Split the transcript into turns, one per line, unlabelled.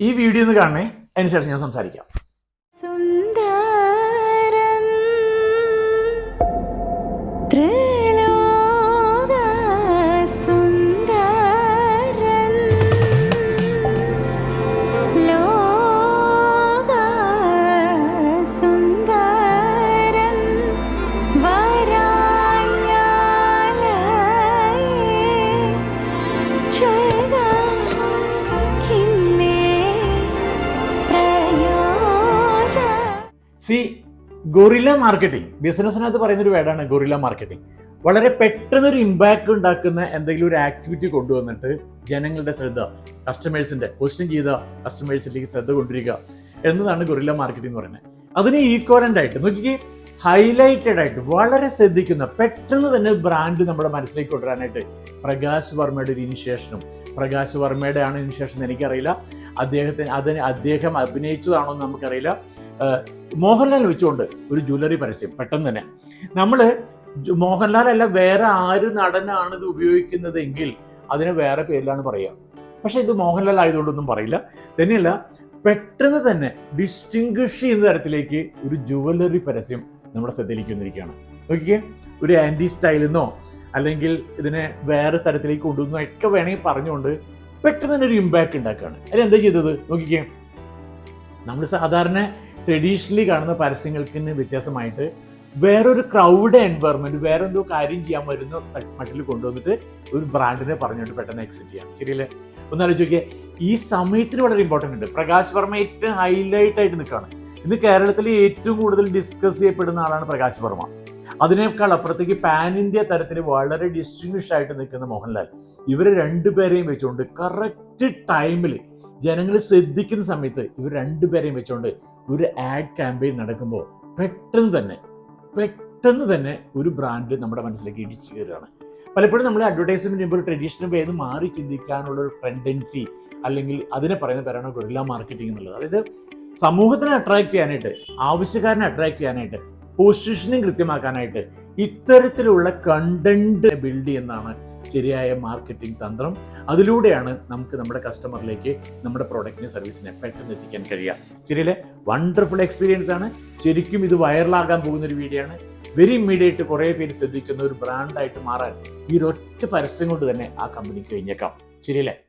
ഈ വീഡിയോ ഒന്ന് കാണണേ. അതിനുശേഷം ഞാൻ സംസാരിക്കാം. സി ഗൊറില മാർക്കറ്റിംഗ് ബിസിനസ്സിനകത്ത് പറയുന്ന ഒരു വേർഡാണ് ഗൊറില മാർക്കറ്റിംഗ് വളരെ പെട്ടെന്ന് ഒരു ഇമ്പാക്ട് ഉണ്ടാക്കുന്ന എന്തെങ്കിലും ഒരു ആക്ടിവിറ്റി കൊണ്ടുവന്നിട്ട് ജനങ്ങളുടെ ശ്രദ്ധ കസ്റ്റമേഴ്സിന്റെ ക്വസ്റ്റ്യൻ ചെയ്ത കസ്റ്റമേഴ്സിലേക്ക് ശ്രദ്ധ കൊണ്ടിരിക്കുക എന്നതാണ് ഗൊറില്ല മാർക്കറ്റിംഗ് എന്ന് പറയുന്നത്. അതിന് ഈക്വലന്റ് ആയിട്ട് നോക്കിക്കേ ഹൈലൈറ്റഡ് ആയിട്ട് വളരെ ശ്രദ്ധിക്കുന്ന പെട്ടെന്ന് തന്നെ ബ്രാൻഡ് നമ്മുടെ മനസ്സിലേക്ക് കൊണ്ടുവരാനായിട്ട് പ്രകാശ് വർമ്മയുടെ ഒരു ഇനിഷ്യേഷനും പ്രകാശ് വർമ്മയുടെ ആണ് ഇനിഷ്യേഷൻ എനിക്കറിയില്ല. അദ്ദേഹത്തിന് അതിന് അദ്ദേഹം അഭിനയിച്ചതാണോ എന്ന് നമുക്കറിയില്ല. മോഹൻലാൽ വെച്ചുകൊണ്ട് ഒരു ജ്വല്ലറി പരസ്യം പെട്ടെന്ന് തന്നെ. നമ്മൾ മോഹൻലാൽ അല്ല വേറെ ആര് നടനാണ് ഇത് ഉപയോഗിക്കുന്നതെങ്കിൽ അതിന് വേറെ പേരിലാണ് പറയുക പക്ഷേ ഇത് മോഹൻലാൽ ആയതുകൊണ്ടൊന്നും പറയില്ല. തന്നെയല്ല പെട്ടെന്ന് തന്നെ ഡിസ്റ്റിംഗ്വിഷ് ചെയ്യുന്ന തരത്തിലേക്ക് ഒരു ജുവലറി പരസ്യം നമ്മുടെ ശ്രദ്ധയിലേക്ക് വന്നിരിക്കുകയാണ്. നോക്കിക്കേ ഒരു ആന്റി സ്റ്റൈലെന്നോ അല്ലെങ്കിൽ ഇതിനെ വേറെ തരത്തിലേക്ക് കൊണ്ടുവന്നോ ഒക്കെ വേണമെങ്കിൽ പറഞ്ഞുകൊണ്ട് പെട്ടെന്ന് തന്നെ ഒരു ഇമ്പാക്റ്റ് ഉണ്ടാക്കുകയാണ്. അതിലെന്താ ചെയ്തത്? നോക്കിക്കേ നമ്മൾ സാധാരണ ട്രഡീഷണലി കാണുന്ന പരസ്യങ്ങൾക്ക് വ്യത്യാസമായിട്ട് വേറൊരു ക്രൗഡ് എൻവയറമെന്റ് വേറെന്തോ കാര്യം ചെയ്യാൻ വരുന്ന മട്ടിൽ കൊണ്ടുവന്നിട്ട് ഒരു ബ്രാൻഡിനെ പറഞ്ഞുകൊണ്ട് പെട്ടെന്ന് എക്സിറ്റ് ചെയ്യാം. ശരിയല്ലേ? ഒന്ന് ആലോചിച്ച് നോക്കിയേ ഈ സമയത്തിന് വളരെ ഇമ്പോർട്ടന്റ് ഉണ്ട്. പ്രകാശ് വർമ്മ ഏറ്റവും ഹൈലൈറ്റ് ആയിട്ട് നിൽക്കുകയാണ്. ഇന്ന് കേരളത്തിൽ ഏറ്റവും കൂടുതൽ ഡിസ്കസ് ചെയ്യപ്പെടുന്ന ആളാണ് പ്രകാശ് വർമ്മ. അതിനേക്കാൾ അപ്പുറത്തേക്ക് പാൻ ഇന്ത്യ തരത്തിൽ വളരെ ഡിസ്റ്റിങ്ഷ് ആയിട്ട് നിൽക്കുന്ന മോഹൻലാൽ. ഇവരെ രണ്ടുപേരെയും വെച്ചുകൊണ്ട് കറക്റ്റ് ടൈമിൽ ജനങ്ങൾ ശ്രദ്ധിക്കുന്ന സമയത്ത് ഇവർ രണ്ടുപേരെയും വെച്ചുകൊണ്ട് ഒരു ആഡ് ക്യാമ്പയിൻ നടക്കുമ്പോൾ പെട്ടെന്ന് തന്നെ പെട്ടെന്ന് തന്നെ ഒരു ബ്രാൻഡ് നമ്മുടെ മനസ്സിലേക്ക് ഇടിച്ചു കയറുകയാണ്. പലപ്പോഴും നമ്മൾ അഡ്വർടൈസ്മെന്റ് ചെയ്യുമ്പോൾ ട്രഡീഷണൽ വേ മാറി ചിന്തിക്കാനുള്ള ഒരു ടെൻഡൻസി അല്ലെങ്കിൽ അതിനെ പറയുന്ന പേരാണ് ഗൊറില്ല മാർക്കറ്റിംഗ് എന്നുള്ളത്. അതായത് സമൂഹത്തിനെ അട്രാക്ട് ചെയ്യാനായിട്ട് ആവശ്യക്കാരനെ അട്രാക്ട് ചെയ്യാനായിട്ട് പൊസിഷനിങ് കൃത്യമാക്കാനായിട്ട് ഇത്തരത്തിലുള്ള കണ്ടന്റ് ബിൽഡ് ചെയ്യുന്നതാണ് ശരിയായ മാർക്കറ്റിംഗ് തന്ത്രം. അതിലൂടെയാണ് നമുക്ക് നമ്മുടെ കസ്റ്റമറിലേക്ക് നമ്മുടെ പ്രോഡക്റ്റിനെ സർവീസിനെ പെട്ടെന്ന് എത്തിക്കാൻ കഴിയുക. ശരിയല്ലേ? വണ്ടർഫുൾ എക്സ്പീരിയൻസ് ആണ്. ശരിക്കും ഇത് വൈറലാകാൻ പോകുന്ന ഒരു വീഡിയോ ആണ്. വെരി ഇമ്മീഡിയറ്റ് കുറേ പേര് ശ്രദ്ധിക്കുന്ന ഒരു ബ്രാൻഡായിട്ട് മാറാൻ ഈ ഒരൊറ്റ പരസ്യം കൊണ്ട് തന്നെ ആ കമ്പനിക്ക് കഴിഞ്ഞേക്കാം. ശരിയല്ലേ?